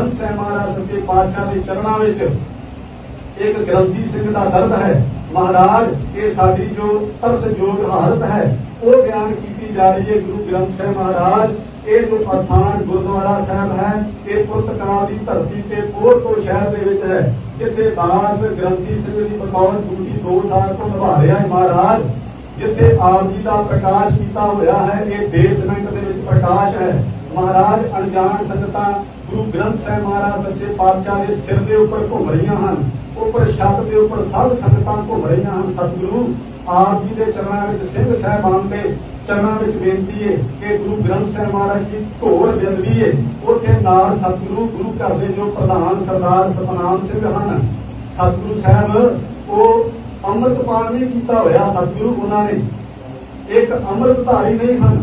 ਗ੍ਰੰਥ ਸਾਹਿਬ ਸੱਚੇ ਪਾਤਸ਼ਾਹ ਦੇ ਚਰਨਾਂ ਵਿੱਚ ਇੱਕ ਗ੍ਰੰਥੀ ਸਿੰਘ ਦਾ ਦਰਦ ਹੈ। ਮਹਾਰਾਜ, ਇਹ ਸਾਡੀ ਜੋ ਤਰਸਯੋਗ ਹਾਲਤ ਹੈ, ਉਹ ਬਿਆਨ ਕੀਤੀ ਜਾ ਰਹੀ ਹੈ ਗੁਰੂ ਗ੍ਰੰਥ ਸਾਹਿਬ ਮਹਾਰਾਜ। ਇਹ ਜੋ ਅਸਥਾਨ ਗੁਰਦੁਆਰਾ ਸਾਹਿਬ ਹੈ, ਇਹ ਪੁਰਤਗਾਲ ਦੀ ਧਰਤੀ ਤੇ ਪੋਰਟੋ ਸ਼ਹਿਰ ਦੇ ਵਿੱਚ ਹੈ, ਜਿੱਥੇ ਦਾਸ ਗ੍ਰੰਥੀ ਸਿੰਘ ਦੀ ਬਤੌਰ ਡਿਊਟੀ 2 ਸਾਲ ਤੋਂ ਨਿਭਾ ਰਿਹਾ ਹੈ। ਮਹਾਰਾਜ, ਜਿੱਥੇ ਆਪ ਜੀ ਦਾ ਪ੍ਰਕਾਸ਼ ਕੀਤਾ ਹੋਇਆ ਹੈ, ਇਹ ਬੇਸਮੈਂਟ ਦੇ ਵਿੱਚ ਪ੍ਰਕਾਸ਼ ਹੈ। ਮਹਾਰਾਜ ਅਣਜਾਣ ਸੰਗਤਾਂ ਗੁਰੂ ਗ੍ਰੰਥ ਸਾਹਿਬ ਮਹਾਰਾਜ ਸੱਚੇ ਪਾਤਸ਼ਾਹ ਦੇ ਸਿਰ ਦੇ ਉੱਪਰ ਘੁੰਮ ਰਹੀਆਂ ਹਨ, ਉੱਪਰ ਛੱਤ ਦੇ ਉੱਪਰ ਸਭ ਸੰਗਤਾਂ ਘੁੰਮ ਰਹੀਆਂ ਹਨ, ਸਤਿਗੁਰੂ। ਆਪ ਜੀ ਦੇ ਚਰਨਾਂ ਵਿੱਚ ਸਿੰਘ ਸਾਹਿਬਾਨ ਦੇ ਚਰਨਾਂ ਵਿੱਚ ਬੇਨਤੀ ਹੈ ਕਿ ਗੁਰੂ ਗ੍ਰੰਥ ਸਾਹਿਬ ਮਹਾਰਾਜ ਦੀ ਢੋਲ ਬਿੰਦਦੀ ਹੈ ਉੱਥੇ ਨਾਲ ਸਤਿਗੁਰੂ, ਗੁਰੂ ਘਰ ਦੇ ਜੋ ਪ੍ਰਧਾਨ ਸਰਦਾਰ ਸਤਨਾਮ ਸਿੰਘ ਹਨ, ਸਤਿਗੁਰੂ ਸਾਹਿਬ, ਉਹ ਅੰਮ੍ਰਿਤਪਾਨ ਨਹੀਂ ਕੀਤਾ ਹੋਇਆ ਸਤਿਗੁਰੂ ਉਹਨਾਂ ਨੇ। ਇੱਕ ਅੰਮ੍ਰਿਤਧਾਰੀ ਨਹੀਂ ਹਨ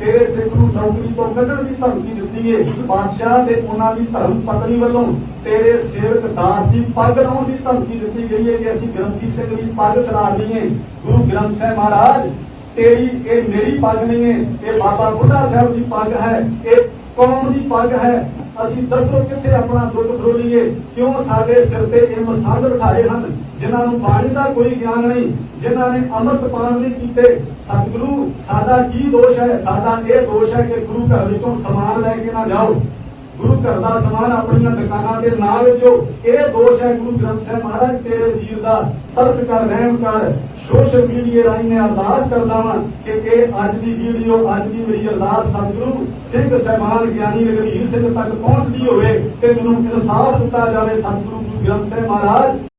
ਤੇਰੇ ਸਿੱਖ ਨੂੰ ਨੌਕਰੀ ਤੋਂ ਕੱਢਣ ਦੀ ਧਮਕੀ ਦਿੱਤੀ ਹੈ ਬਾਦਸ਼ਾਹ ਤੇ ਉਹਨਾਂ ਦੀ ਧਰਮ ਪਤਨੀ ਵੱਲੋਂ ਤੇਰੇ ਸੇਵਕ ਦਾਸ ਦੀ ਪੱਗ ਲਾਉਣ ਦੀ ਧਮਕੀ ਦਿੱਤੀ ਗਈ ਹੈ ਕਿ ਅਸੀਂ ਗ੍ਰੰਥੀ ਸਿੰਘ ਦੀ ਪੱਗ ਚਲਾ ਲਈਏ ਗੁਰੂ ਗ੍ਰੰਥ ਸਾਹਿਬ ਮਹਾਰਾਜ, ਤੇਰੀ ਇਹ ਮੇਰੀ ਪੱਗ ਨਹੀਂ ਹੈ ਇਹ ਬਾਬਾ ਬੁੱਢਾ ਸਾਹਿਬ ਦੀ ਪੱਗ ਹੈ। ਇਹ ਕੌਮ ਦੀ ਪੱਗ ਹੈ। ਅਸੀਂ ਦੱਸੋ ਕਿੱਥੇ ਆਪਣਾ ਦੁੱਖ ਫਰੋਲੀਏ ਕਿਉਂ ਸਾਡੇ ਸਿਰ ਤੇ ਇਹ ਮਸੰਦ ਬਿਠਾਏ ਹਨ? ਜਿਨ੍ਹਾਂ ਨੂੰ ਬਾਣੀ ਦਾ ਕੋਈ ਗਿਆਨ ਨਹੀਂ, ਜਿਨ੍ਹਾਂ ਨੇ ਅੰਮ੍ਰਿਤ ਪਾਨ ਨਹੀਂ ਕੀਤੇ, ਸਤਿਗੁਰੂ, ਸਾਡਾ ਕੀ ਦੋਸ਼ ਹੈ? ਸਾਡਾ ਇਹ ਦੋਸ਼ ਹੈ ਕਿ ਗੁਰੂ ਘਰ ਵਿੱਚੋਂ ਸਮਾਨ ਲੈ ਕੇ ਨਾ ਜਾਓ। ਗੁਰੂ ਘਰ ਦਾ ਸਮਾਨ ਆਪਣੀਆਂ ਦੁਕਾਨਾਂ ਦੇ ਨਾਂ ਵਿੱਚੋਂ ਇਹ ਦੋਸ਼ ਹੈ ਗੁਰੂ ਗ੍ਰੰਥ ਸਾਹਿਬ ਮਹਾਰਾਜ ਤੇਰੇ ਵਜ਼ੀਰ ਦਾ ਤਰਸ ਕਰ, ਰਹਿਮ ਕਰ, ਸੋਸ਼ਲ ਮੀਡੀਆ ਰਾਹੀਂ ਮੈਂ ਅਰਦਾਸ ਕਰਦਾ ਵਾਂ ਕਿ ਇਹ ਅੱਜ ਦੀ ਵੀਡੀਓ ਅੱਜ ਦੀ ਮੇਰੀ ਅਰਦਾਸ ਸਤਿਗੁਰੂ, ਸਿੰਘ ਸਹਿਮਾਨ ਗਿਆਨੀ ਰਗਵੀਰ ਸਿੰਘ ਤੱਕ ਪਹੁੰਚਦੀ ਹੋਵੇ ਤੇ ਮੈਨੂੰ ਇਨਸਾਫ ਦਿੱਤਾ ਜਾਵੇ ਸਤਿਗੁਰੂ ਗੁਰੂ ਗ੍ਰੰਥ ਸਾਹਿਬ ਮਹਾਰਾਜ।